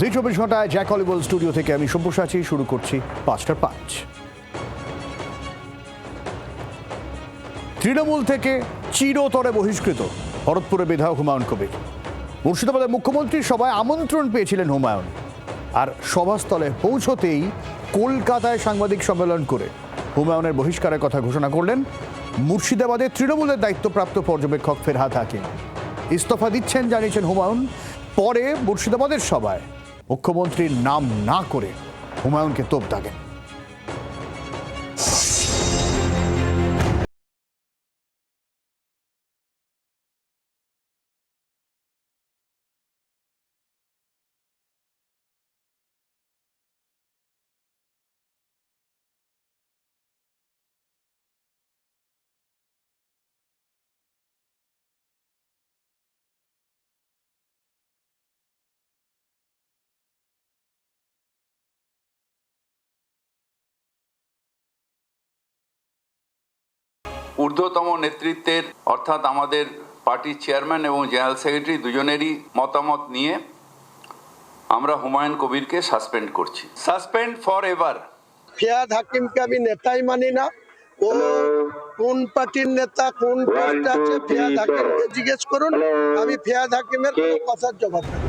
জি চব্বিশ ঘন্টায় Jack অলিবল studio থেকে আমি সব্যসাচী শুরু করছি পাঁচটার পাঁচ। তৃণমূল থেকে চিরতরে বহিষ্কৃত ভরতপুরের বিধায়ক হুমায়ুন কবির। মুর্শিদাবাদের মুখ্যমন্ত্রীর সভায় আমন্ত্রণ পেয়েছিলেন হুমায়ুন। আর সভাস্থলে পৌঁছতেই কলকাতায় সাংবাদিক সম্মেলন করে হুমায়ুনের বহিষ্কারের কথা ঘোষণা করলেন মুর্শিদাবাদের তৃণমূলের দায়িত্বপ্রাপ্ত পর্যবেক্ষক ফেরহাদ হাকিম। ইস্তফা দিচ্ছেন, জানিয়েছেন হুমায়ুন, পরে মুর্শিদাবাদের সভায় মুখ্যমন্ত্রীর নাম না করে হুমায়ুনকে তোপ দাগেন। ঊর্ধ্বতম নেতৃত্বের অর্থাৎ আমাদের পার্টির চেয়ারম্যান এবং জেনারেল সেক্রেটারি দুজনেরই মতামত নিয়ে আমরা হুমায়ুন কবিরকে সাসপেন্ড করছি। সাসপেন্ড ফর এভার ফিয়াদ হাকিমকে আমি নেতাই মানি না। ও কোন পার্টির নেতা কোন পোস্ট আছে ফিয়াদ হাকিমকে জিজ্ঞেস করুন। আমি ফিয়াদ হাকিমের কোনো কথার জবাব দেব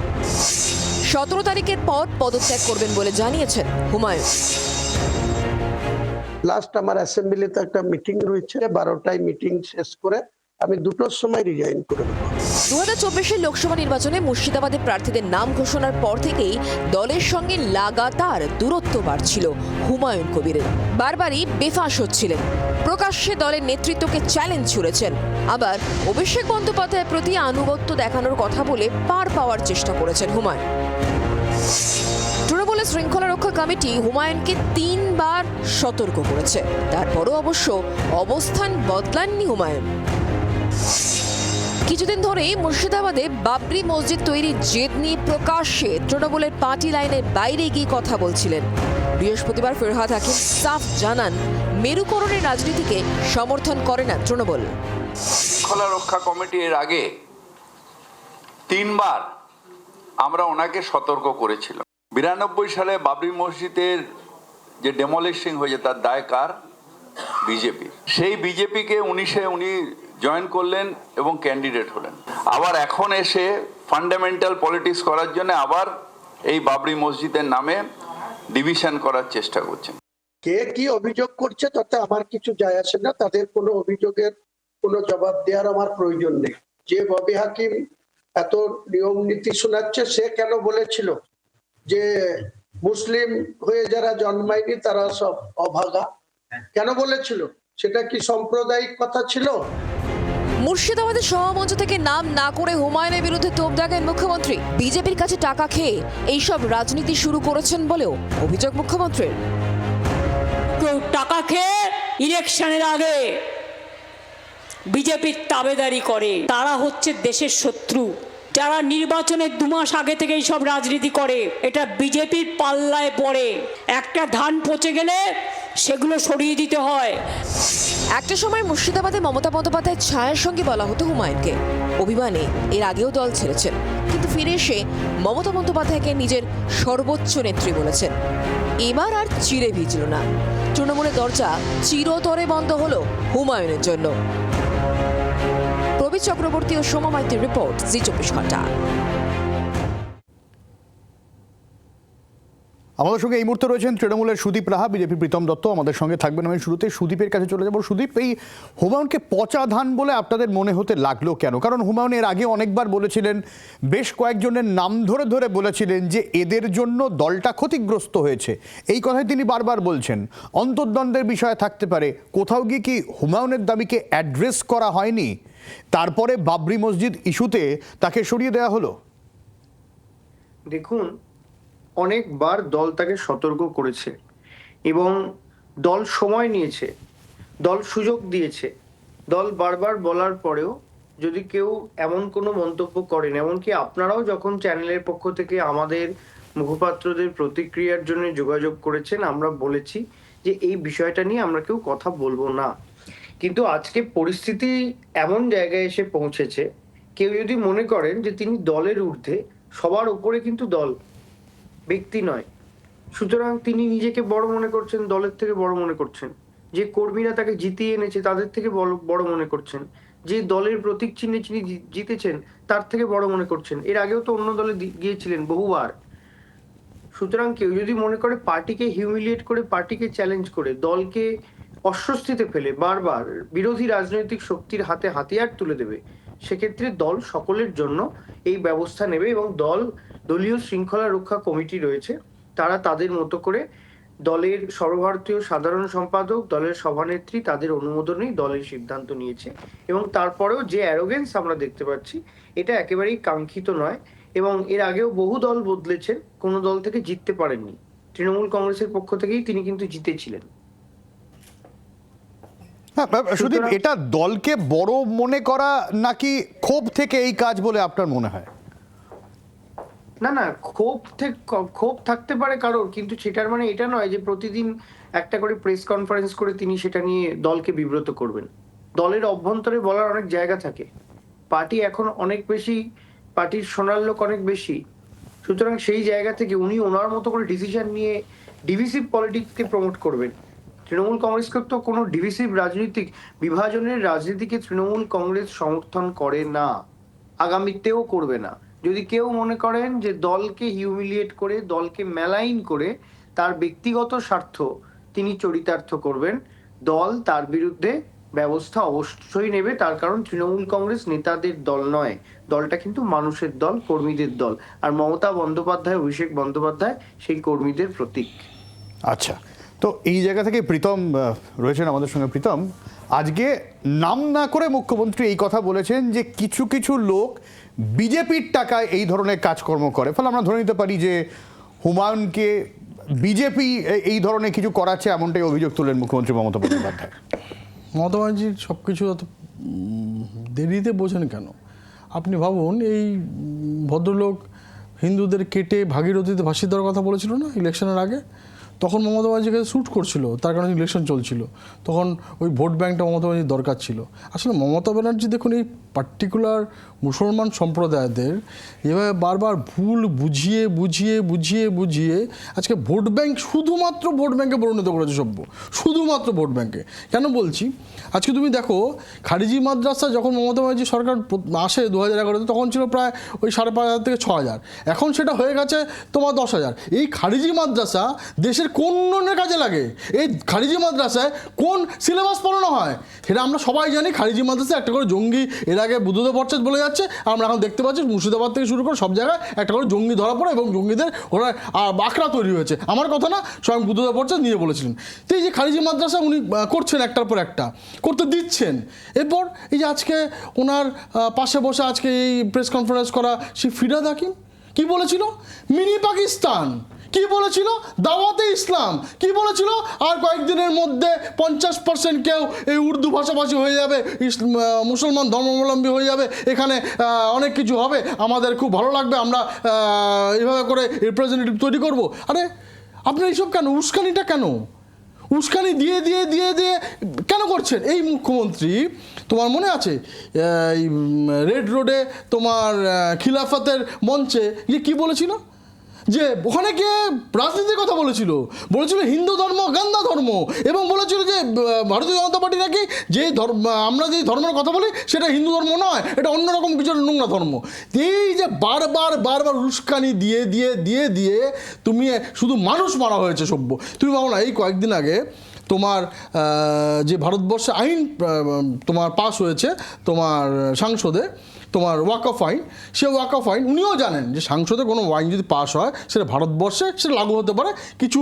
সতেরো তারিখের পর পদত্যাগ করবেন বলে জানিয়েছেন হুমায়ুন। লাস্ট আমার অ্যাসেম্বলিতে একটা মিটিং রয়েছে, বারোটায় মিটিং শেষ করে আমি দুটোর সময় রিজাইন করে দু হাজার চব্বিশের লোকসভা নির্বাচনে মুর্শিদাবাদের প্রার্থীদের নাম ঘোষণার পর থেকেই দলের সঙ্গে লাগাতার দূরত্ব বাড়ছিল হুমায়ুন কবিরের। বারবারই বেফাঁস হচ্ছিলেন। প্রকাশ্যে দলের নেতৃত্বকে চ্যালেঞ্জ ছুড়েছেন। আবার অভিষেক বন্দ্যোপাধ্যায়ের প্রতি আনুগত্য দেখানোর কথা বলে পার পাওয়ার চেষ্টা করেছেন হুমায়ুন। তৃণমূলের শৃঙ্খলা রক্ষা কমিটি হুমায়ুনকে তিনবার সতর্ক করেছে। তারপরও অবশ্য অবস্থান বদলাননি হুমায়ুন। কিছুদিন ধরেই মুর্শিদাবাদে বাবরি মসজিদ তৈরির জেদ নিয়ে প্রকাশ্যে তৃণমূলের পার্টি লাইনের বাইরে গিয়ে কথা বলছিলেন। বৃহস্পতিবার ফেরহাদ হাকিম সাফ জানান, মেরুকরণের রাজনীতিকে সমর্থন করে না তৃণমূল। শৃঙ্খলা রক্ষা কমিটি এর আগে তিনবার আমরা ওনাকে সতর্ক করেছিলাম। বিরানব্বই সালে বাবরি মসজিদের যে ডেমোলিশিং হয়েছে, তার দায় কার বিজেপি। সেই বিজেপিকে উনিশে উনি জয়েন করলেন এবং ক্যান্ডিডেট হলেন। আবার এখন এসে ফান্ডামেন্টাল পলিটিক্স করার জন্য আবার এই বাবরি মসজিদের নামে ডিভিশন করার চেষ্টা করছেন। কে কি অভিযোগ করছে তাতে আমার কিছু যায় আসে না, তাদের কোনো অভিযোগের কোনো জবাব দেওয়ার আমার প্রয়োজন নেই। যে ববি হাকিম এত নিয়ম নীতি শোনাচ্ছে, সে কেন বলেছিল? যে মুসলিম হয়ে যারা জন্মায়নি তারা সব অভাগা। কেন বলেছিল? সেটা কি সাম্প্রদায়িক কথা ছিল? মুর্শিদাবাদের সভামঞ্চ থেকে নাম না করে হুমায়ুনের বিরুদ্ধে তোপ দাগেন মুখ্যমন্ত্রী। বিজেপির কাছে টাকা খেয়ে এইসব রাজনীতি শুরু করেছেন বলেও অভিযোগ মুখ্যমন্ত্রীর। কেউ টাকা খেয়ে ইলেকশনের আগে বিজেপির তাবেদারি করে। তারা হচ্ছে দেশের শত্রু। যারা নির্বাচনের দু মাস আগে থেকেই সব রাজনীতি করে, এটা বিজেপির পাল্লায় পড়ে। একটা ধান পচে গেলে সেগুলো সরিয়ে দিতে হয়। একটা সময় মুর্শিদাবাদে মমতা বন্দ্যোপাধ্যায়ের ছায়ার সঙ্গে বলা হতো হুমায়ুনকে। অভিমানে এর আগেও দল ছেড়েছেন। কিন্তু ফিরে এসে মমতা বন্দ্যোপাধ্যায়কে নিজের সর্বোচ্চ নেত্রী বলেছেন। এবার আর চিড়ে ভিজল না। তৃণমূলের দরজা চিরতরে বন্ধ হলো হুমায়ুনের জন্য। প্রবীর চক্রবর্তী ও সোমা মাইতির রিপোর্ট, জি চব্বিশ ঘণ্টা। আমাদের সঙ্গে এই মুহূর্তে রয়েছেন তৃণমূলের সুদীপ রাহা, বিজেপি প্রীতম দত্ত। আমাদের সঙ্গে থাকবেন আমি শুরুতে। সুদীপের কাছে চলে যাব। সুদীপ, এই হুমায়ুনকে পচা ধান বলে আপনাদের মনে হতে লাগল কেন? কারণ হুমায়ুন এর আগে অনেকবার বলেছিলেন, বেশ কয়েকজনের নাম ধরে ধরে বলেছিলেন যে এদের জন্য দলটা ক্ষতিগ্রস্ত হয়েছে। এই কথাই তিনি বারবার বলছেন। অন্তর্দ্বন্দ্বের বিষয়ে থাকতে পারে। কোথাও গিয়ে কি হুমায়ুনের দাবিকে অ্যাড্রেস করা হয়নি? তারপরে বাবরি মসজিদ ইস্যুতে তাকে সরিয়ে দেওয়া হলো। দেখুন, অনেকবার দল তাকে সতর্ক করেছে এবং দল সময় নিয়েছে, দল সুযোগ দিয়েছে। দল বারবার বলার পরেও যদি কেউ এমন কোনো মন্তব্য করেন, এমনকি আপনারাও যখন চ্যানেলের পক্ষ থেকে আমাদের মুখপাত্রদের প্রতিক্রিয়ার জন্য যোগাযোগ করেছেন, আমরা বলেছি যে এই বিষয়টা নিয়ে আমরা কেউ কথা বলব না। কিন্তু আজকে পরিস্থিতি এমন জায়গায় এসে পৌঁছেছে, কেউ যদি মনে করেন যে তিনি দলের ঊর্ধ্বে, সবার উপরে কিন্তু দল, ব্যক্তি নয়। সুতরাং তিনি নিজেকে বড় মনে করছেন, দলের থেকে বড় মনে করছেন। যে কর্মীরা তাকে জিতিয়ে এনেছে, তাদের থেকে বড় মনে করছেন। যে দলের প্রতীক চিহ্নে যিনি জিতেছেন, তার থেকে বড় মনে করছেন। এর আগেও তো অন্য দলে গিয়েছিলেন বহুবার। সুতরাং কেউ যদি মনে করে পার্টিকে হিউমিলিয়েট করে, পার্টিকে চ্যালেঞ্জ করে, দলকে অস্বস্তিতে ফেলে, বারবার বিরোধী রাজনৈতিক শক্তির হাতে হাতিয়ার তুলে দেবে, সেক্ষেত্রে দল সকলের জন্য এই ব্যবস্থা নেবে এবং দল, দলীয় শৃঙ্খলা রক্ষা কমিটি রয়েছে, তারা তাদের মতো করে দলের সর্বভারতীয় সাধারণ সম্পাদক, দলের সভানেত্রী তাদের অনুমোদনেই দলের সিদ্ধান্ত নিয়েছে এবং তারপরেও যে অ্যারোগেন্স আমরা দেখতে পাচ্ছি, এটা একেবারেই কাঙ্ক্ষিত নয় এবং এর আগেও বহু দল বদলেছেন, কোনো দল থেকে জিততে পারেননি। তৃণমূল কংগ্রেসের পক্ষ থেকেই তিনি কিন্তু জিতেছিলেন। সুদীপ সুতরাং- এটা দলকে বড় মনে করা নাকি ক্ষোভ থেকে এই কাজ বলে আপনার মনে হয়? না না ক্ষোভ থেকে ক্ষোভ থাকতে পারে কারোর কিন্তু সেটার মানে এটা নয় যে প্রতিদিন একটা করে প্রেস কনফারেন্স করে তিনি সেটা নিয়ে দলকে বিব্রত করবেন। দলের অভ্যন্তরে বলার অনেক জায়গা থাকে। পার্টি এখন অনেক বেশি পার্টির সোনার লোক অনেক বেশি। সুতরাং সেই জায়গা থেকে উনি ওনার মতো করে ডিসিশন নিয়ে ডিভিসিভ পলিটিক্সকে প্রমোট করবেন। তৃণমূল কংগ্রেসকে তো কোনো ডিভিসিভ রাজনৈতিক বিভাজনের রাজনীতিকে তৃণমূল কংগ্রেস সমর্থন করে না। আগামীতেও করবে না। যদি কেউ মনে করেন যে দলকে হিউমিলিয়েট করে, দলকে মেলাইন করে, তার ব্যক্তিগত স্বার্থ তিনি চরিতার্থ করবেন, দল তার বিরুদ্ধে ব্যবস্থা অবশ্যই নেবে। তার কারণ তৃণমূল কংগ্রেস নেতাদের দল নয়। দলটা কিন্তু মানুষের দল, কর্মীদের দল। আর মমতা বন্দ্যোপাধ্যায়, অভিষেক বন্দ্যোপাধ্যায় সেই কর্মীদের প্রতীক। আচ্ছা। তো এই জায়গা থেকে প্রীতম রয়েছেন আমাদের সঙ্গে। প্রীতম, আজকে নাম না করে মুখ্যমন্ত্রী এই কথা বলেছেন যে কিছু কিছু লোক বিজেপির টাকায় এই ধরনের কাজকর্ম করে। ফলে আমরা ধরে নিতে পারি যে হুমায়ুনকে বিজেপি এই ধরনের কিছু করাচ্ছে এমনটাই অভিযোগ তুললেন মুখ্যমন্ত্রী মমতা বন্দ্যোপাধ্যায়। মমতা ব্যানার্জির সব কিছু অত দেরিতে বোঝেন কেন? আপনি ভাবুন, এই ভদ্রলোক হিন্দুদের কেটে ভাগীরথীতে ভাসিয়ে দেওয়ার কথা বলেছিল না ইলেকশনের আগে? তখন মমতা ব্যানার্জিকে শ্যুট করছিল, তার কারণে ইলেকশন চলছিল। তখন ওই ভোট ব্যাংকটা মমতা ব্যানার্জির দরকার ছিল। আসলে মমতা ব্যানার্জি দেখুন, এই পার্টিকুলার মুসলমান সম্প্রদায়দের এভাবে বারবার ভুল বুঝিয়ে বুঝিয়ে বুঝিয়ে বুঝিয়ে আজকে ভোট ব্যাংক শুধুমাত্র ভোট ব্যাংকে পরিণত করেছে সভ্য। শুধুমাত্র ভোট ব্যাংকে। কেন বলছি? আজকে তুমি দেখো, খারিজি মাদ্রাসা যখন মমতা ব্যানার্জি সরকার আসে দু হাজার এগারোতে, তখন ছিল প্রায় ওই সাড়ে পাঁচ হাজার থেকে ছ হাজার। এখন সেটা হয়ে গেছে তোমার দশ হাজার। এই খারিজি মাদ্রাসা দেশের কোন উন্নয়নের কাজে লাগে? এই খারিজি মাদ্রাসায় কোন সিলেবাস পড়ানো হয়? সেটা আমরা সবাই জানি, খারিজি মাদ্রাসায় একটা করে জঙ্গি, এর আগে বুদ্ধদেব ভট্টাচার্য বলে যাচ্ছে, আমরা এখন দেখতে পাচ্ছি মুর্শিদাবাদ থেকে শুরু করে সব জায়গায় একটা করে জঙ্গি ধরা পড়ে এবং জঙ্গিদের ওরা আখড়া তৈরি হয়েছে। আমার কথা না, স্বয়ং বুদ্ধদেব ভট্টাচার্য নিয়ে বলেছিলেন। তো এই যে খারিজি মাদ্রাসা উনি করছেন একটার পর একটা, করতে দিচ্ছেন। এরপর এই যে আজকে ওনার পাশে বসে আজকে এই প্রেস কনফারেন্স করা, সেই ফিরাদ হাকিম, কি বলেছিল? মিনি পাকিস্তান। কি বলেছিল? দাওয়াতে ইসলাম। কি বলেছিল? আর কয়েকদিনের মধ্যে পঞ্চাশ পার্সেন্ট কেউ এই উর্দু ভাষাভাষী হয়ে যাবে মুসলমান ধর্মাবলম্বী হয়ে যাবে এখানে অনেক কিছু হবে। আমাদের খুব ভালো লাগবে আমরা আহ, এইভাবে করে রিপ্রেজেন্টেটিভ তৈরি করব। আরে আপনার এইসব কেন? উস্কানিটা কেন? উস্কানি দিয়ে দিয়ে দিয়ে দিয়ে কেন করছেন? এই মুখ্যমন্ত্রী তোমার মনে আছে? এই রেড রোডে তোমার খিলাফতের মঞ্চে ইয়ে কী বলেছিল? যে ওখানে গিয়ে রাজনীতির কথা বলেছিল। বলেছিল হিন্দু ধর্ম, গান্ধা ধর্ম এবং বলেছিল যে ভারতীয় জনতা পার্টি নাকি যে ধর্ম, আমরা যে ধর্মের কথা বলি সেটা হিন্দু ধর্ম নয়, এটা অন্যরকম কিছু নোংরা ধর্ম। এই যে বারবার বারবার উস্কানি দিয়ে দিয়ে দিয়ে দিয়ে তুমি শুধু মানুষ মারা হয়েছে সভ্য। তুমি ভাবো না, এই কয়েকদিন আগে তোমার যে ভারতবর্ষে আইন তোমার পাস হয়েছে তোমার সংসদে তোমার ওয়াকফ আইন সে ওয়াকফ আইন উনিও জানেন যে সংসদে কোনো আইন যদি পাস হয়, সেটা ভারতবর্ষে সেটা লাগু হতে পারে। কিছু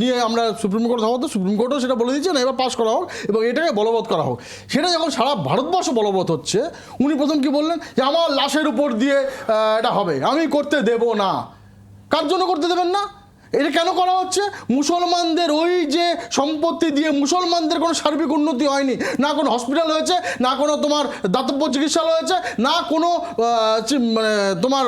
নিয়ে আমরা সুপ্রিম কোর্ট হওয়া সুপ্রিম কোর্টও সেটা বলে দিচ্ছে না, এবার পাস করা হোক এবং এটাকে বলবৎ করা হোক। সেটা যখন সারা ভারতবর্ষ বলবৎ হচ্ছে, উনি প্রথম কি বললেন? যে আমার লাশের উপর দিয়ে এটা হবে, আমি করতে দেব না। কার জন্য করতে দেবেন না? এটা কেন করা হচ্ছে? মুসলমানদের ওই যে সম্পত্তি দিয়ে মুসলমানদের কোনো সার্বিক উন্নতি হয়নি। না কোনো হসপিটাল হয়েছে, না কোনো তোমার দাতব্য চিকিৎসালয় হয়েছে, না কোনো মানে তোমার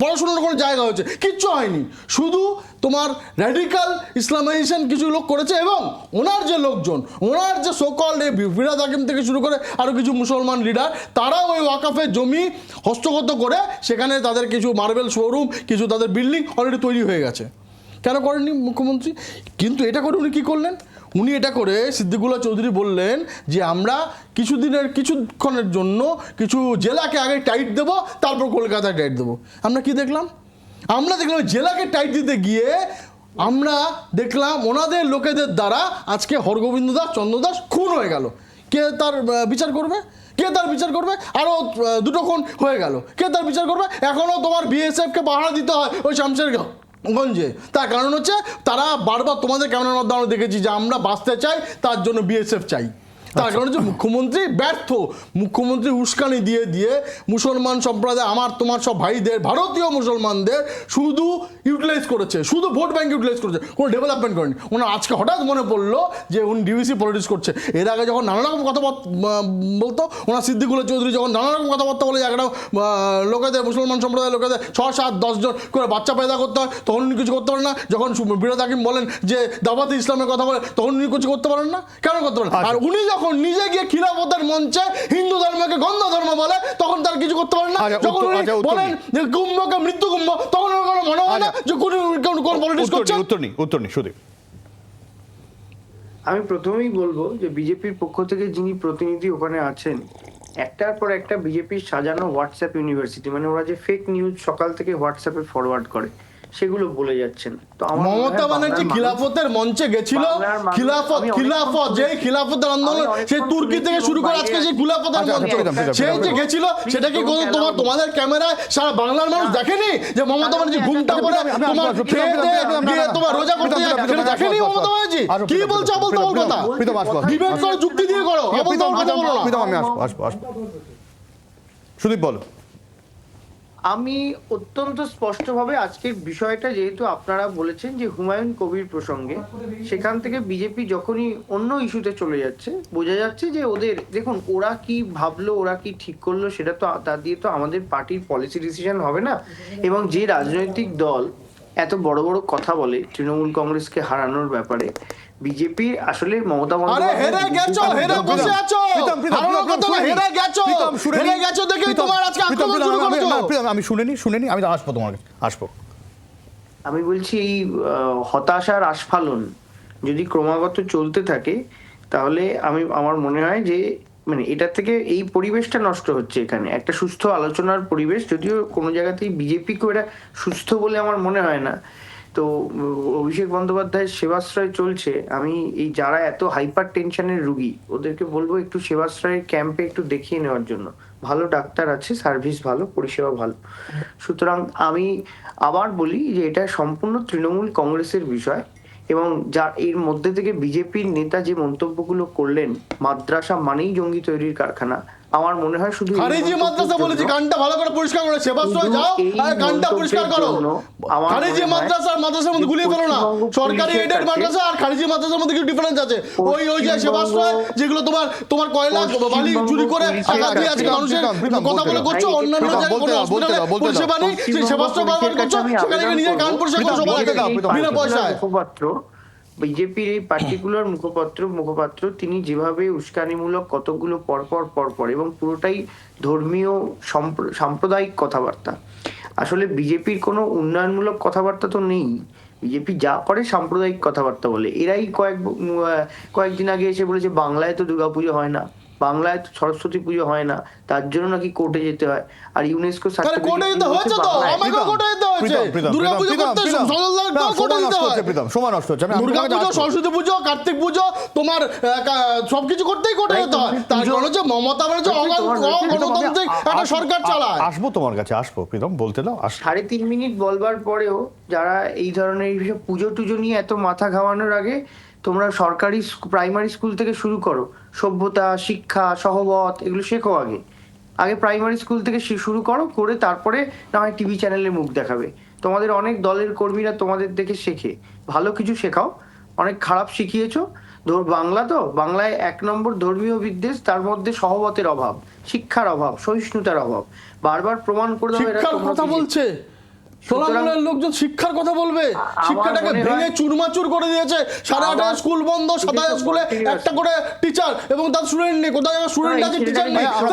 পড়াশুনোর কোনো জায়গা হয়েছে। কিচ্ছু হয়নি। শুধু তোমার র্যাডিক্যাল ইসলামাইজেশন কিছু লোক করেছে এবং ওনার যে লোকজন, ওনার যে সকল ফিরাদ হাকিম থেকে শুরু করে আরও কিছু মুসলমান লিডার তারা ওই ওয়াকাফের জমি হস্তগত করে সেখানে তাদের কিছু মার্বেল শোরুম কিছু তাদের বিল্ডিং অলরেডি তৈরি হয়ে গেছে। কেন করেননি মুখ্যমন্ত্রী? কিন্তু এটা করে উনি কী করলেন? উনি এটা করে সিদ্দিকুল্লাহ চৌধুরী বললেন যে, আমরা কিছুদিনের, কিছুক্ষণের জন্য কিছু জেলাকে আগে টাইট দেবো, তারপর কলকাতায় টাইট দেবো। আমরা কি দেখলাম? আমরা দেখলাম জেলাকে টাইট দিতে গিয়ে আমরা দেখলাম ওনাদের লোকেদের দ্বারা আজকে হরগোবিন্দ দাস, চন্দ্র দাস খুন হয়ে গেল। কে তার বিচার করবে? কে তার বিচার করবে? আরও দুটো খুন হয়ে গেল। কে তার বিচার করবে? এখনও তোমার বিএসএফকে পাহারা দিতে হয়, ওই শামশের গঞ্জে। তার কারণ হচ্ছে তারা বারবার তোমাদের ক্যামেরার মাধ্যমে আমরা দেখেছি যে আমরা বাঁচতে চাই, তার জন্য বিএসএফ চাই। তার কারণ হচ্ছে মুখ্যমন্ত্রী ব্যর্থ মুখ্যমন্ত্রী উস্কানি দিয়ে দিয়ে মুসলমান সম্প্রদায় আমার তোমার সব ভাইদের ভারতীয় মুসলমানদের শুধু ইউটিলাইজ করেছে শুধু ভোট ব্যাংক ইউটিলাইজ করেছে কোনো ডেভেলপমেন্ট করেনি। ওনার আজকে হঠাৎ মনে পড়ল যে উনি ডিভিসি পলিটিক্স করছে। এর আগে যখন নানা রকম কথাবার্তা বলতো ওনার সিদ্দিকুল্লাহ চৌধুরী যখন নানা রকম কথাবার্তা বলে একটা লোকেদের মুসলমান সম্প্রদায়ের লোকেদের ছ সাত দশজন করে বাচ্চা পয়দা করতে হয় তখন উনি কিছু করতে পারেন না। যখন বিরোধ হাকিম বলেন যে দাবাতে ইসলামের কথা বলে তখন উনি কিছু করতে পারেন না। কেন করতে পারেন না? আর উনি যখন নিজে গিয়ে খিলাফতের মঞ্চে হিন্দু ধর্মকে গন্ধ ধর্ম বলে তখন তার কিছু করতে পারেন না। আচ্ছা, যখন উনি আচ্ছা, বলেন যে কুম্ভকে মৃত্যু কুম্ভ তখন ওনার কোনো মনে হয় না আচ্ছা। যে কোন কোন পলিটিক্স করছে। উত্তর নেই উত্তর নেই সুদীপ। আমি প্রথমেই বলব যে বিজেপির পক্ষ থেকে যিনি প্রতিনিধি ওখানে আছেন একটার পর একটা বিজেপির সাজানো হোয়াটসঅ্যাপ ইউনিভার্সিটি মানে ওরা যে ফেক নিউজ সকাল থেকে হোয়াটসঅ্যাপে ফরওয়ার্ড করে। সেগুলো বলে যাচ্ছেন। তো মমতা ব্যানার্জি খিলাফতের মঞ্চে গেছিল। খিলাফত খিলাফত শুনেছি। খিলাফতের আন্দোলন সেই তুর্কি থেকে শুরু করে আজকে সেই খিলাফতের আচ্ছা, মঞ্চ আচ্ছা, সেই যে গেছিল সেটা কি কোনো তোমার তোমাদের ক্যামেরায় সারা বাংলার মানুষ দেখেনি যে মমতা ব্যানার্জি ঘুমটা আচ্ছা, আমি তোমার খেয়ে দিয়ে তোমার রোজা করতে যায় সেটা দেখেনি মমতা। ব্যানার্জি? কি বলছে তাবল প্রিতম, কথা ডিবেট আসব। করে যুক্তি দিয়ে করো। প্রিতম, তাবল কথা বলো। না আমি আসব আসব আসব। সুদীপ বলো। আমি অত্যন্ত স্পষ্টভাবে আজকের বিষয়টা যেহেতু আপনারা বলেছেন যে হুমায়ুন কবির প্রসঙ্গে, সেখান থেকে বিজেপি যখনই অন্য ইস্যুতে চলে যাচ্ছে, বোঝা যাচ্ছে যে ওদের, দেখুন, ওরা কি ভাবলো, ওরা কি ঠিক করল, সেটা তো তা দিয়ে তো আমাদের পার্টির পলিসি ডিসিশন হবে না। এবং যে রাজনৈতিক দল এত বড় বড় কথা বলে, তৃণমূল কংগ্রেসকে হারানোর ব্যাপারে বিজেপির আসলে মমতা আরে হেরে গেছো হেরে বসে আছো। হারানোর কথা না, হেরে গেছো? প্রীতম, শুনে হেরে গেছো দেখে তোমার আজকে আক্রমণ শুরু আমি- করেছ। আমি শুনিনি শুনিনি আমি আসব তোমার কাছে আসব। আমি বলছি এই হতাশার আস্ফালন যদি ক্রমাগত চলতে থাকে তাহলে আমি আমার মনে হয় যে মানে এটা থেকে এই পরিবেশটা নষ্ট হচ্ছে এখানে। একটা সুস্থ আলোচনার পরিবেশ যদিও কোনো জায়গাতেই বিজেপিকেও এটা সুস্থ বলে আমার মনে হয় না। তো অভিষেক বন্দ্যোপাধ্যায়ের সেবাশ্রয় চলছে। আমি এই, যারা এত হাইপার টেনশনের রুগী, ওদেরকে বলব একটু সেবাশ্রয়ের ক্যাম্পে একটু দেখিয়ে নেওয়ার জন্য। ভালো ডাক্তার আছে সার্ভিস ভালো, পরিষেবা ভালো। সুতরাং আমি আবার বলি যে, এটা সম্পূর্ণ তৃণমূল কংগ্রেসের বিষয় এবং যা এর মধ্যে থেকে বিজেপির নেতা যে মন্তব্যগুলো করলেন, মাদ্রাসা মানেই জঙ্গি তৈরির কারখানা আমার মনে হয় শুধু খারিজি মাদ্রাসা বলেছি গানটা ভালো করে পরিষ্কার করে সেবাশ্রয় যাও আর গানটা পরিষ্কার করো। খারিজি মাদ্রাসা আর মাদ্রাসার মধ্যে গুলিয়ে ফেলো না। সরকারি এডেড মাদ্রাসা আর খারিজি মাদ্রাসার মধ্যে কি ডিফারেন্স আছে? ওই ওই যে সেবাশ্রয় যেগুলো তোমার তোমার কয়লা বালি চুরি করে টাকা দিয়ে আজকে মানুষের কথা বলে করছ অন্যান্য জায়গায় কোনো হসপিটালে। পরিষেবা নেই সেই সেবাশ্রয় ব্যবহার করছ সেখানে নিজের গান পরিষ্কার করো প্রীতম, সবাই দাও, বিনা পয়সায়। বিজেপির এই পার্টিকুলার মুখপাত্র মুখপাত্র তিনি যেভাবে উস্কানিমূলক কতগুলো পরপর পরপর এবং পুরোটাই ধর্মীয় সাম্প্রদায়িক কথাবার্তা। আসলে বিজেপির কোনো উন্নয়নমূলক কথাবার্তা তো নেই। বিজেপি যা করে সাম্প্রদায়িক কথাবার্তা বলে। এরাই কয়েক কয়েকদিন আগে এসে বলেছে, বাংলায় তো দুর্গাপুজো হয় না। বাংলায় তো সরস্বতী পুজো হয় না তার জন্য নাকি কোর্টে যেতে হয়। আর ইউনেস্কো সময় নষ্ট হয়। হচ্ছে। সরস্বতী পুজো কার্তিক পুজো তোমার সবকিছু করতেই কোর্টে যেতে হয়। তার হচ্ছে মমতা ব্যানার্জি একটা সরকার চালায়। আসব তোমার কাছে আসব প্রীতম বলতে দাও সাড়ে তিন মিনিট বলবার পরেও যারা এই ধরনের পুজো টুজো নিয়ে এত মাথা ঘামানোর আগে তোমরা সরকারি প্রাইমারি স্কুল থেকে শুরু করো। সভ্যতা শিক্ষা সহবত এগুলো শেখো আগে। আগে প্রাইমারি স্কুল থেকে শুরু করো করে তারপরে না হয় টিভি চ্যানেলে মুখ দেখাবে। তোমাদের অনেক দলের কর্মীরা তোমাদের দেখে শেখে। ভালো কিছু শেখাও। অনেক খারাপ শিখিয়েছো। ধর বাংলা তো? বাংলায় এক নম্বর ধর্মীয় বিদ্বেষ তার মধ্যে সহবতের অভাব শিক্ষার অভাব সহিষ্ণুতার অভাব। বারবার প্রমাণ করে তোমরা কথা বলছে। তৃণমূলের লোকজন শিক্ষার কথা বলবে শিক্ষাটাকে ভেঙে চুরমাচুর করে দিয়েছে সাড়ে আমার- আটটা স্কুল বন্ধ সাদা এটা স্কুলে একটা করে টিচার এবং তার স্টুডেন্ট নেই কোথায় স্টুডেন্ট আছে টিচার নেই আমরা-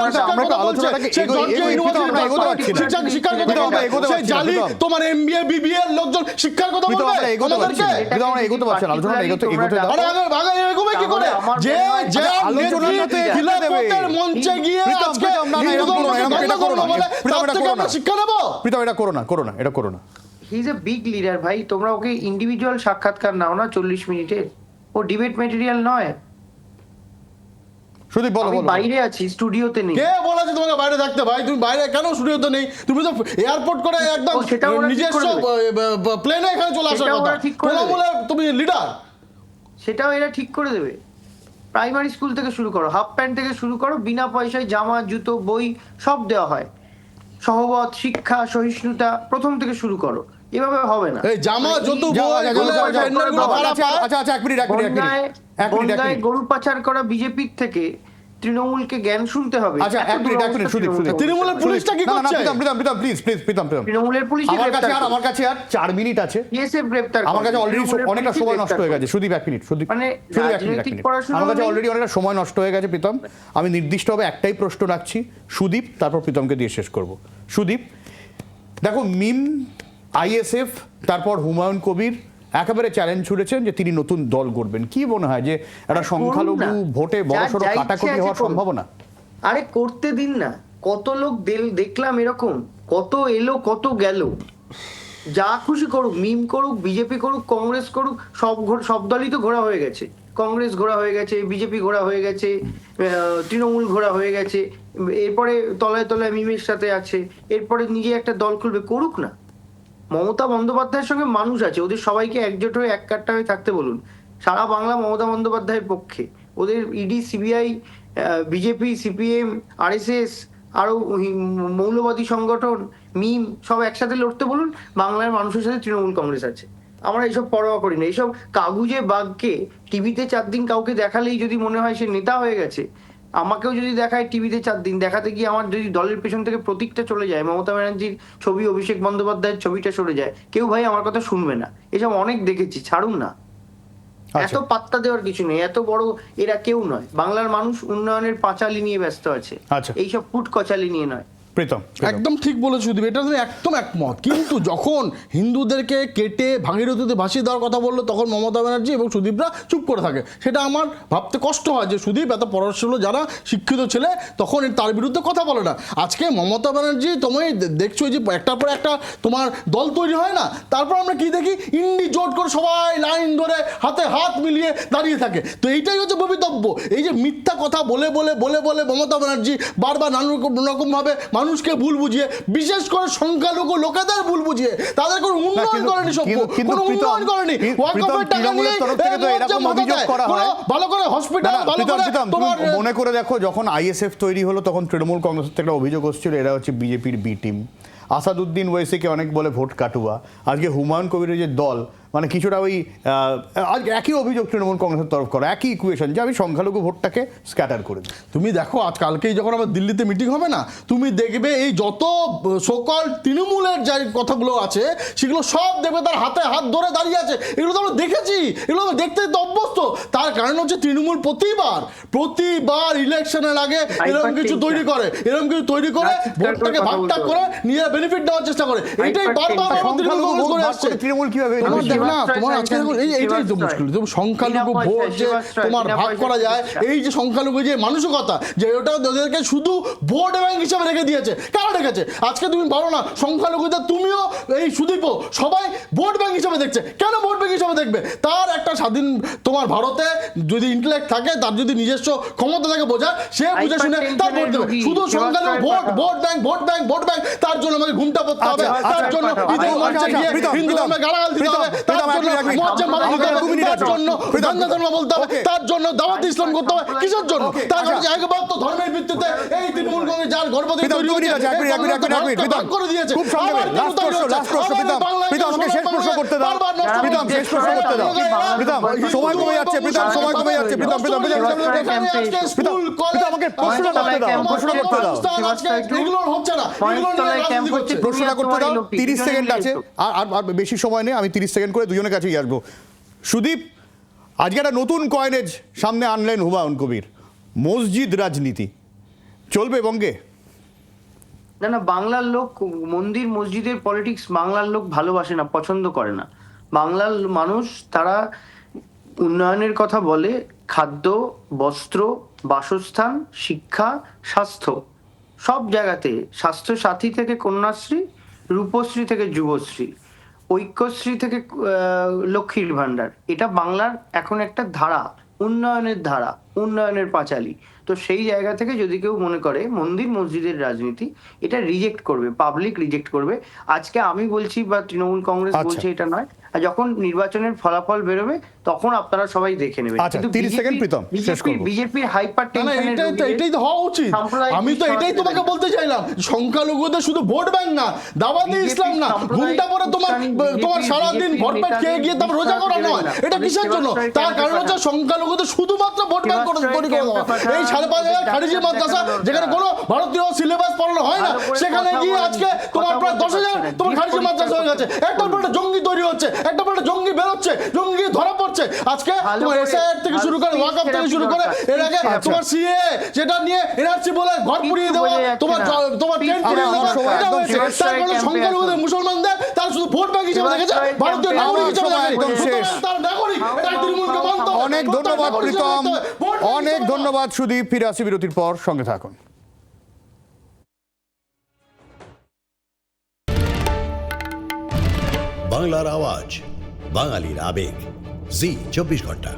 শিক্ষার কথা আমরা বলবে এগোতে সে পারছি না, জালি তোমার এমবিএ বিবিএ লোকজন শিক্ষার কথা বলবে আমরা। আমাদেরকে আমরা এগোতে পারছি না, আলোচনাটা এগোতে- এগোতে দাও। আরে আগে আগে এগোবে কি করে যে যে আলোচনাটা তো নেত্রী এগোতে দেবে। খিলাফতের মঞ্চে গিয়ে আজকে এরকম না, এরকম- এটা না। প্রীতম, করো আমরা না। শিক্ষা নেব প্রীতম এটা করো না করো না এটা করো না। He is a big leader ভাই। তোমরা ওকে ইন্ডিভিজুয়াল সাক্ষাৎকার নাও না চল্লিশ মিনিটের ও ডিবেট মেটেরিয়াল নয়। সুদীপ বলো বলো বাইরে আছি স্টুডিওতে নেই। কে বলেছে তোমাকে বাইরে থাকতে? ভাই তুমি বাইরে কেন স্টুডিওতে নেই? তুমি তো এয়ারপোর্ট করে একদম নিজস্ব প্লেনে এখানে চলে আসার কথা। করে দেবে। তুমি লিডার সেটাও এরা ঠিক করে দেবে। প্রাইমারি স্কুল থেকে শুরু করো। হাফ প্যান্ট থেকে শুরু করো। বিনা পয়সায় জামা জুতো বই সব দেওয়া হয়। সহবত শিক্ষা সহিষ্ণুতা প্রথম থেকে শুরু করো। এভাবে হবে না। এই জামা যত যাও। ভাড়া আচ্ছা, আচ্ছা এক মিনিট এক মিনিট এক মিনিট গরু পাচার করা বিজেপির থেকে তৃণমূলকে জ্ঞান শুনতে হবে। আচ্ছা এত এক মিনিট এক মিনিট সুদীপ সুদীপ তৃণমূলের পুলিশটা কি না, করছে? Pritam Pritam Pritam please please Pritam Pritam. তৃণমূলের পুলিশ আমার কাছে আর আমার কাছে আর চার মিনিট আছে। বিএসএফ গ্রেপ্তার আমার কাছে অলরেডি অনেকটা সময় নষ্ট হয়ে গেছে। সুদীপ এক মিনিট সুদীপ মানে রাজনৈতিক পড়াশোনা আমার কাছে অলরেডি অনেকটা সময় নষ্ট হয়ে গেছে প্রীতম। আমি নির্দিষ্টভাবে একটাই প্রশ্ন রাখছি। সুদীপ তারপর প্রীতমকে দিয়ে শেষ করব। সুদীপ দেখো মিম আইএসএফ তারপর হুমায়ুন কবির একেবারে চ্যালেঞ্জ ছুড়েছেন যে তিনি নতুন দল করবেন কি মনে হয় যে একটা সংখ্যালঘু ভোটে বড়সড় কাটাকুটি হওয়ার সম্ভাবনা? আরে করতে দিন না কত লোক দেখলাম এরকম কত এলো কত গেল। যা খুশি করুক মিম করুক বিজেপি করুক কংগ্রেস করুক সব সব দলই তো ঘোরা হয়ে গেছে। কংগ্রেস ঘোরা হয়ে গেছে বিজেপি ঘোরা হয়ে গেছে তৃণমূল ঘোরা হয়ে গেছে এরপরে তলায় তলায় মিমের সাথে আছে এরপরে নিজে একটা দল খুলবে করুক না। মমতা বন্দ্যোপাধ্যায়ের সঙ্গে মানুষ আছে, ওদের সবাইকে একজোট হয়ে এক কাট্টা হয়ে থাকতে বলুন। সারা বাংলা মমতা বন্দ্যোপাধ্যায়ের পক্ষে। ওদের ED CBI BJP CPM RSS আরও হি- মৌলবাদী সংগঠন, মিম, সব একসাথে লড়তে বলুন, বাংলার মানুষের সাথে তৃণমূল কংগ্রেস আছে। আমরা এইসব পরোয়া করি না। এইসব কাগুজে বাঘকে টিভিতে চার দিন কাউকে দেখালেই যদি মনে হয় সে নেতা হয়ে গেছে আমাকেও যদি দেখায় টিভিতে চার দিন দেখাতে গিয়ে আমার যদি দলের পেছন থেকে প্রতীকটা চলে যায় মমতা ব্যানার্জির ছবি অভিষেক বন্দ্যোপাধ্যায়ের ছবিটা সরে যায় কেউ ভাই আমার কথা শুনবে না। এসব অনেক দেখেছি ছাড়ুন না। এত আচ্ছা পাত্তা দেওয়ার কিছু নেই এত বড় এরা কেউ নয়। বাংলার মানুষ উন্নয়নের পাঁচালি নিয়ে ব্যস্ত আছে। আচ্ছা। এইসব ফুট কচালি নিয়ে নয়। প্রীতম। একদম ঠিক বলেছ সুদীপ এটা একদম একমত। কিন্তু যখন হিন্দুদেরকে কেটে ভাগীরথীতে ভাসিয়ে দেওয়ার কথা বলল, তখন মমতা ব্যানার্জি এবং সুদীপরা চুপ করে থাকে। সেটা আমার ভাবতে কষ্ট হয় যে সুদীপ এত পড়াশুনো যারা শিক্ষিত ছেলে, তখন তার বিরুদ্ধে কথা বলে না। আজকে মমতা ব্যানার্জি তুমি দেখছ যে একটার পর একটা তোমার দল তৈরি হয় না, তারপর আমরা কি দেখি? ইন্ডি জোট করে সবাই লাইন ধরে হাতে হাত মিলিয়ে দাঁড়িয়ে থাকে। তো এইটাই হচ্ছে ভবিতব্য। এই যে মিথ্যা কথা বলে বলে বলে বলে মমতা ব্যানার্জি বারবার নানা রকম রকমভাবে মানুষকে ভুল বুঝিয়ে বিশেষ করে সংখ্যালঘু লোকেদের ভুল বুঝিয়ে তাদের কোনো উন্নয়ন করেনি সভ্য কোনো উন্নয়ন করেনি। ওয়াকফের টাকা নিয়ে। ভালো করে হসপিটাল ভালো করে তোমার মনে করে দেখো যখন আইএসএফ তৈরি হলো তখন তৃণমূল কংগ্রেস থেকে একটা অভিযোগ হচ্ছিল এরা হচ্ছে বিজেপির বি টিম আসাদুদ্দিন ওয়েসিকে অনেক বলে ভোট কাটুয়া। আজকে হুমায়ুন কবিরের যে দল মানে কিছুটা ওই আজ একই অভিযোগ তৃণমূল কংগ্রেসের তরফ করা একই ইকুয়েশন যে আমি সংখ্যালঘু ভোটটাকে স্ক্যাটার করে দিই। তুমি দেখো আজ কালকেই যখন আমার দিল্লিতে মিটিং হবে না তুমি দেখবে এই যত সকল তৃণমূলের যে কথাগুলো আছে সেগুলো সব দেখবে তার হাতে হাত ধরে দাঁড়িয়ে আছে। এগুলো তো আমরা দেখেছি এগুলো আমরা দেখতে তো অভ্যস্ত। তার কারণ হচ্ছে তৃণমূল প্রতিবার প্রতিবার ইলেকশনের আগে এরকম কিছু তৈরি করে এরকম কিছু তৈরি করে ভোটটাকে কথা ভাগ বলতে টাগ হবে। করে নিজের বেনিফিট দেওয়ার চেষ্টা করে। এইটাই বারবার তৃণমূল কীভাবে না তোমার আজকে এই এইটাই তো মুশকিল তুমি সংখ্যালঘু ভোট যে তোমার ভাগ করা যায় এই যে সংখ্যালঘু যে মানসিকতা যে ওটা ওদেরকে শুধু ভোট ব্যাংক হিসেবে রেখে দিয়েছে। কারা রেখেছে? আজকে তুমি বলো না সংখ্যালঘুদের তুমিও এই সুদীপও সবাই ভোট ব্যাংক হিসেবে দেখছে। কেন ভোট ব্যাংক হিসেবে দেখবে? তার একটা স্বাধীন তোমার ভারতে যদি ইন্টেলেক্ট থাকে তার যদি নিজস্ব ক্ষমতা থাকে বোঝার সে বুঝে শুনে তার ভোট দেবে। শুধু সংখ্যালঘু vote vote bank vote bank vote bank তার জন্য আমাকে ঘুমটা পড়তে হবে। তার জন্য হিন্দু ধর্মে গালাগাল দিতে হবে তার জন্য দাওয়াত ইসলাম করতে হবে কিসের জন্য তার আচ্ছা। কাছে ধর্মের ভিত্তিতে এই তৃণমূল কংগ্রেস যা বাংলার গর্ভবতী করে দিয়েছে। খুব প্রশ্ন। প্রশ্ন। আমাকে শেষ প্রশ্ন করতে দাও। প্রীতম, শেষ প্রশ্ন করতে দাও। প্রীতম, সময় কমে যাচ্ছে, প্রীতম, সময় কমে যাচ্ছে, প্রীতম, প্রীতম, প্রীতম, প্রীতম, আমাকে প্রশ্নটা করতে দাও, প্রশ্নটা করতে দাও। প্রশ্নটা করতে দাও তোমারই লোক, তিরিশ দুজনে সেকেন্ড আছে আর আর বেশি সময় নেই আমি তিরিশ সেকেন্ড করে দুজনের কাছেই আসব। সুদীপ, আজকে একটা নতুন কয়েনেজ সামনে আনলেন হুমায়ুন কবির মসজিদ রাজনীতি। চলবে বঙ্গে? না না, বাংলার লোক মন্দির, মসজিদের পলিটিক্স বাংলার লোক ভালোবাসে না, পছন্দ করে না। বাংলার মানুষ, তারা উন্নয়নের কথা বলে, খাদ্য, বস্ত্র, বাসস্থান, শিক্ষা, স্বাস্থ্য, সব জায়গাতে স্বাস্থ্য সাথী থেকে কন্যাশ্রী, রূপশ্রী থেকে যুবশ্রী। ঐক্যশ্রী থেকে লক্ষ্মীর ভাণ্ডার। এটা বাংলার এখন একটা ধারা উন্নয়নের ধারা উন্নয়নের পাঁচালি। তো সেই জায়গা থেকে যদি কেউ মনে করে মন্দির মসজিদের রাজনীতি এটা রিজেক্ট করবে পাবলিক রিজেক্ট করবে। আজকে আমি বলছি বা তৃণমূল কংগ্রেস আচ্ছা। বলছে এটা নয়। আর যখন নির্বাচনের ফলাফল বেরোবে তখন আপনারা সবাই দেখে নেবেন। আচ্ছা, 30 সেকেন্ড প্রীতম, শেষ করব। বিজেপির হাইপার না, না, এটাই তো এটাই তো হওয়া উচিত। আমি তো এটাই তোমাকে বলতে চাইলাম। সংখ্যালঘুদের শুধু ভোট ব্যাংক না দাওয়াতে ইসলাম না ঘুমটা পরে তোমার তোমার BJP সারাদিন ভরপেট খেয়ে গিয়ে তারপর রোজা করা নয় এটা কিসের জন্য? তার কারণ হচ্ছে সংখ্যালঘুদের শুধুমাত্র ভোট ব্যাংক করে তৈরি করে দেওয়া এই সাড়ে পাঁচ হাজার খারিজি মাদ্রাসা যেখানে কোনো ভারতীয় সিলেবাস পড়ানো হয় না সেখানে গিয়ে আজকে তোমার প্রায় দশ হাজার। তোমার খারিজি মাদ্রাসা হয়ে গেছে। একটা পর একটা জঙ্গি তৈরি হচ্ছে একটা পর একটা জঙ্গি বেরোচ্ছে জঙ্গি ধরা পড়ছে। আজকে ভালো তোমার এসআইআর থেকে শুরু করে ভালো ওয়াকআপ থেকে শুরু করে এর আগে আচ্ছা। তোমার সিএ যেটা নিয়ে এনআরসি বলে ঘর পুড়িয়ে দেওয়া তোমার তোমার ট্রেন পুড়িয়ে দেওয়া এটা একদম হয়েছে। শেষ। তার কারণে ক্যাম্পে সংখ্যালঘুদের মুসলমানদের তারা শুধু ভোট ব্যাংক হিসেবে দেখেছে? ভারতীয় নাগরিক হিসেবে একদম শেষ। তার নাগরিক এটা তৃণমূলকে মানতে হবে অনেক ধন্যবাদ প্রীতম। অনেক ধন্যবাদ সুদীপ ফিরে আসি বিরতির পর সঙ্গে থাকুন। বাংলার আওয়াজ বাঙালির আবেগ। জি চব্বিশ ঘণ্টা।